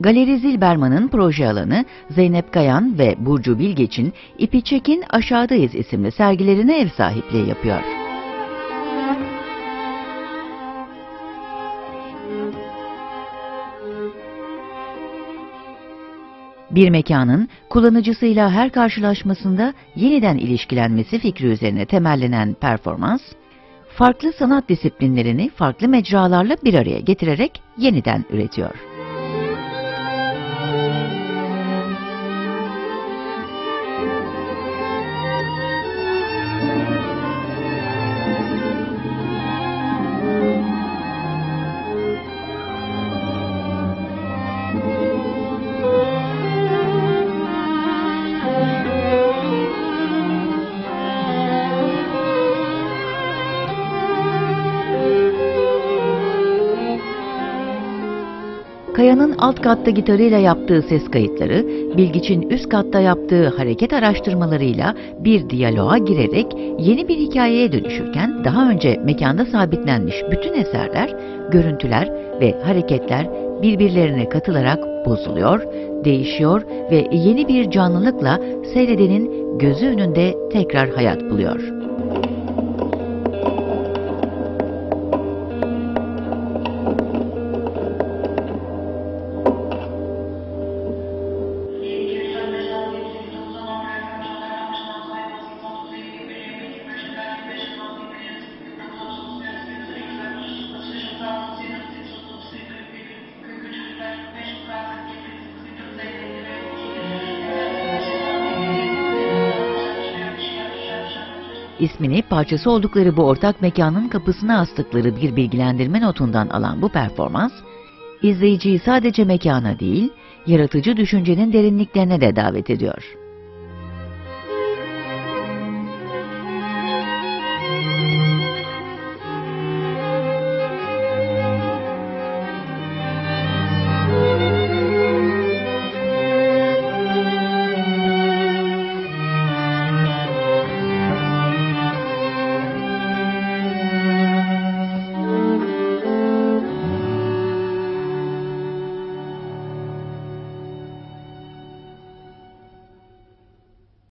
Galeri Zilberman'ın proje alanı Zeynep Kayan ve Burcu Bilgeç'in İpi Çekin Aşağıdayız isimli sergilerine ev sahipliği yapıyor. Bir mekanın kullanıcısıyla her karşılaşmasında yeniden ilişkilenmesi fikri üzerine temellenen performans, farklı sanat disiplinlerini farklı mecralarla bir araya getirerek yeniden üretiyor. Kaya'nın alt katta gitarıyla yaptığı ses kayıtları, Bilgiç'in üst katta yaptığı hareket araştırmalarıyla bir diyaloğa girerek yeni bir hikayeye dönüşürken daha önce mekanda sabitlenmiş bütün eserler, görüntüler ve hareketler birbirlerine katılarak bozuluyor, değişiyor ve yeni bir canlılıkla seyredenin gözü önünde tekrar hayat buluyor. İsmini parçası oldukları bu ortak mekanın kapısına astıkları bir bilgilendirme notundan alan bu performans, izleyiciyi sadece mekana değil, yaratıcı düşüncenin derinliklerine de davet ediyor.